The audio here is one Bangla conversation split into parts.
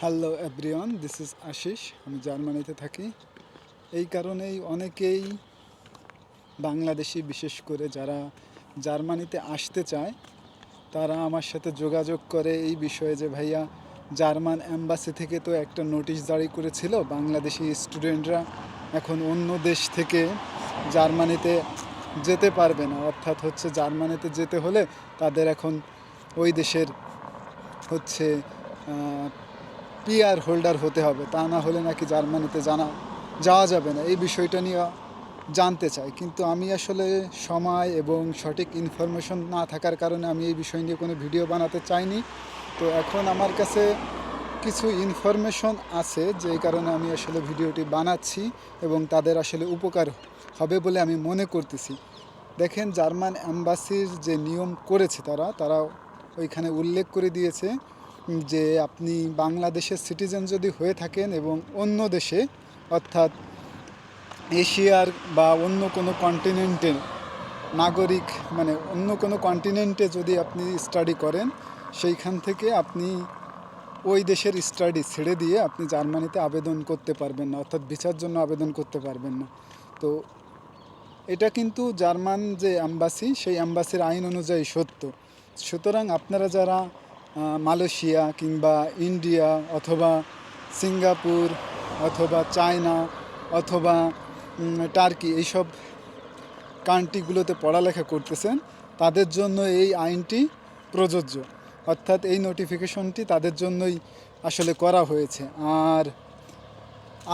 Hello everyone this is Ashish আমি জার্মানিতে থাকি। এই কারণেই অনেকেই বাংলাদেশি, বিশেষ করে যারা জার্মানিতে আসতে চায়, তারা আমার সাথে যোগাযোগ করে এই বিষয়ে যে, ভাইয়া, জার্মান অ্যাম্বাসি থেকে তো একটা নোটিশ জারি করেছিল, বাংলাদেশি স্টুডেন্টরা এখন অন্য দেশ থেকে জার্মানিতে যেতে পারবে না। অর্থাৎ হচ্ছে জার্মানিতে যেতে হলে তাদের এখন ওই দেশের হচ্ছে পিআর হোল্ডার হতে হবে, তা না হলে নাকি জার্মানিতে জানা, যাওয়া যাবে না। এই বিষয়টা নিয়ে জানতে চাই। কিন্তু আমি আসলে সময় এবং সঠিক ইনফরমেশন না থাকার কারণে আমি এই বিষয় নিয়ে কোনো ভিডিও বানাতে চাইনি। তো এখন আমার কাছে কিছু ইনফরমেশন আছে যে কারণে আমি আসলে ভিডিওটি বানাচ্ছি এবং তাদের আসলে উপকার হবে বলে আমি মনে করতেছি। দেখেন, জার্মান অ্যাম্বাসির যে নিয়ম করেছে তারা তারা ওইখানে উল্লেখ করে দিয়েছে যে আপনি বাংলাদেশের সিটিজেন যদি হয়ে থাকেন এবং অন্য দেশে, অর্থাৎ এশিয়ার বা অন্য কোনো কন্টিনেন্টের নাগরিক মানে অন্য কোনো কন্টিনেন্টে যদি আপনি স্টাডি করেন, সেইখান থেকে আপনি ওই দেশের স্টাডি ছেড়ে দিয়ে আপনি জার্মানিতে আবেদন করতে পারবেন না, অর্থাৎ ভিসার জন্য আবেদন করতে পারবেন না। তো এটা কিন্তু জার্মান যে অ্যাম্বাসি সেই অ্যাম্বাসির আইন অনুযায়ী সত্য। সুতরাং আপনারা যারা মালয়েশিয়া কিংবা ইন্ডিয়া অথবা সিঙ্গাপুর অথবা চায়না অথবা টার্কি এইসব কান্ট্রিগুলোতে পড়ালেখা করতেছেন, তাদের জন্য এই আইনটি প্রযোজ্য। অর্থাৎ এই নোটিফিকেশনটি তাদের জন্যই আসলে করা হয়েছে। আর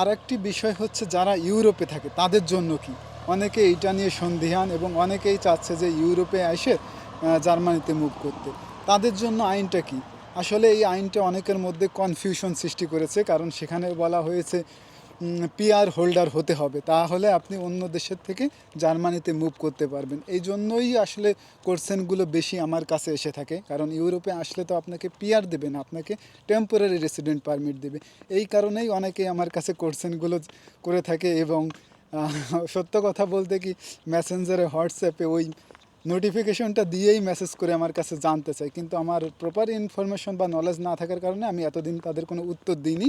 আর একটি বিষয় হচ্ছে যারা ইউরোপে থাকে, তাদের জন্য কি? অনেকে এইটা নিয়ে সন্দিহান এবং অনেকেই চাচ্ছে যে ইউরোপে এসে জার্মানিতে মুভ করতে। তাদের জন্য আইনটা কি? আসলে এই আইনটা অনেকের মধ্যে কনফিউশন সৃষ্টি করেছে, কারণ সেখানে বলা হয়েছে পিআর হোল্ডার হতে হবে। তাহলে আপনি অন্য দেশের থেকে জার্মানিতে মুভ করতে পারবেন। এই জন্যই আসলে কোর্সেনগুলো বেশি আমার কাছে এসে থাকে। কারণ ইউরোপে আসলে তো আপনাকে পিআর দেবে না, আপনাকে টেম্পোরারি রেসিডেন্ট পারমিট দেবে। এই কারণেই অনেকেই আমার কাছে কোর্সেনগুলো করে থাকে এবং সত্য কথা বলতে কি মেসেঞ্জারে হোয়াটসঅ্যাপে ওই নোটিফিকেশনটা দিয়েই মেসেজ করে আমার কাছে জানতে চাই কিন্তু আমার প্রপার ইনফরমেশন বা নলেজ না থাকার কারণে আমি এতদিন তাদের কোনো উত্তর দিইনি।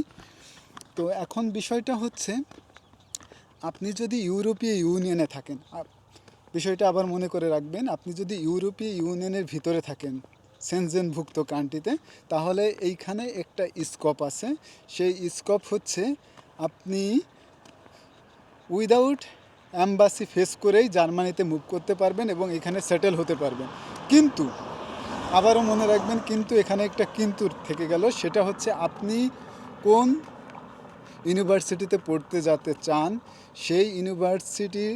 তো এখন বিষয়টা হচ্ছে, আপনি যদি ইউরোপীয় ইউনিয়নে থাকেন বিষয়টা আবার মনে করে রাখবেন, আপনি যদি ইউরোপীয় ইউনিয়নের ভিতরে থাকেন, সেনজেনভুক্ত কান্ট্রিতে তাহলে এইখানে একটা স্কোপ আছে। সেই স্কোপ হচ্ছে আপনি উইদাউট অ্যাম্বাসি ফেস করেই জার্মানিতে মুভ করতে পারবেন এবং এখানে সেটেল হতে পারবেন। কিন্তু, আবারও মনে রাখবেন, কিন্তু এখানে একটা কিন্তু থেকে গেল, সেটা হচ্ছে আপনি কোন ইউনিভার্সিটিতে পড়তে যেতে চান, সেই ইউনিভার্সিটি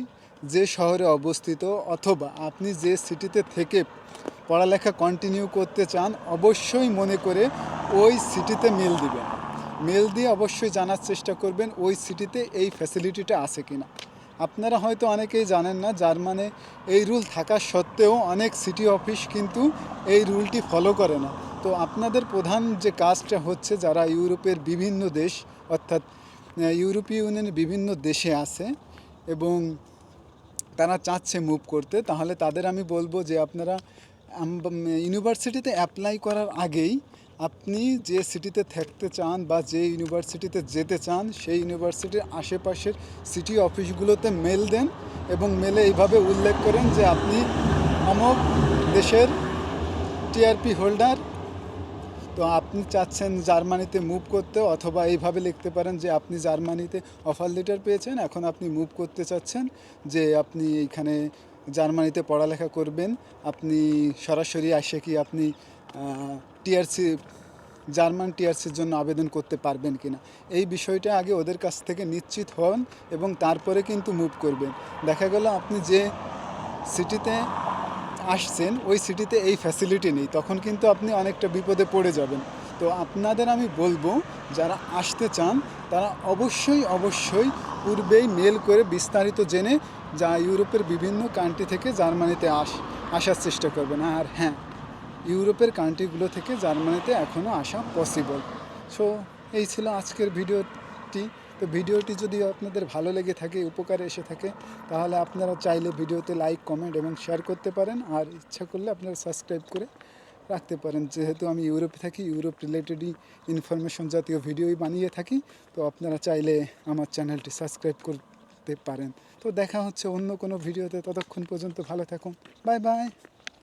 যে শহরে অবস্থিত অথবা আপনি যে সিটিতে থেকে পড়ালেখা কন্টিনিউ করতে চান, অবশ্যই মনে করে ওই সিটিতে মেল দিবেন। মেল দিয়ে অবশ্যই জানার চেষ্টা করবেন, ওই সিটিতে এই ফ্যাসিলিটিটা আছে কিনা। আপনারা হয়তো অনেকেই জানেন না, জার্মানে এই রুল থাকা সত্ত্বেও অনেক সিটি অফিস কিন্তু এই রুলটি ফলো করে না। তো আপনাদের প্রধান যে কাজটা হচ্ছে, যারা ইউরোপের বিভিন্ন দেশ, অর্থাৎ ইউরোপীয় ইউনিয়নের বিভিন্ন দেশে আছে এবং তারা চাচ্ছে মুভ করতে, তাহলে তাদের আমি বলব যে আপনারা ইউনিভার্সিটিতে অ্যাপ্লাই করার আগেই আপনি যে সিটিতে থাকতে চান বা যে ইউনিভার্সিটিতে যেতে চান, সেই ইউনিভার্সিটির আশেপাশের সিটি অফিসগুলোতে মেল দেন এবং মেলে এইভাবে উল্লেখ করেন যে আপনি অমক দেশের টিআরপি হোল্ডার। তো আপনি চাচ্ছেন জার্মানিতে মুভ করতে অথবা এইভাবে লিখতে পারেন যে আপনি জার্মানিতে অফার লেটার পেয়েছেন, এখন আপনি মুভ করতে চাচ্ছেন যে আপনি এইখানে জার্মানিতে পড়ালেখা করবেন। আপনি সরাসরি আসে কি আপনি টিআরসি, জার্মান টিআরসির জন্য আবেদন করতে পারবেন কিনা? এই বিষয়টা আগে ওদের কাছ থেকে নিশ্চিত হন এবং তারপরে কিন্তু মুভ করবেন। দেখা গেল আপনি যে সিটিতে আসছেন, ওই সিটিতে এই ফ্যাসিলিটি নেই। তখন কিন্তু আপনি অনেকটা বিপদে পড়ে যাবেন। তো আপনাদের আমি বলব, যারা আসতে চান, তারা অবশ্যই অবশ্যই পূর্বেই মেল করে বিস্তারিত জেনে যা ইউরোপের বিভিন্ন কান্ট্রি থেকে জার্মানিতে আস, আসার চেষ্টা করবেন। আর হ্যাঁ ইউরোপের কান্ট্রিগুলো থেকে জার্মানিতে এখনও আসা পসিবল সো এই ছিল আজকের ভিডিওটি। তো ভিডিওটি যদি আপনাদের ভালো লেগে থাকে, উপকারে এসে থাকে, তাহলে আপনারা চাইলে ভিডিওতে লাইক কমেন্ট এবং শেয়ার করতে পারেন। আর ইচ্ছা করলে আপনারা সাবস্ক্রাইব করে রাখতে পারেন। যেহেতু আমি ইউরোপে থাকি, ইউরোপ রিলেটেডই ইনফরমেশন জাতীয় ভিডিওই বানিয়ে থাকি, তো আপনারা চাইলে আমার চ্যানেলটি সাবস্ক্রাইব করতে পারেন। তো দেখা হচ্ছে অন্য কোনো ভিডিওতে ততক্ষণ পর্যন্ত ভালো থাকুন। Bye bye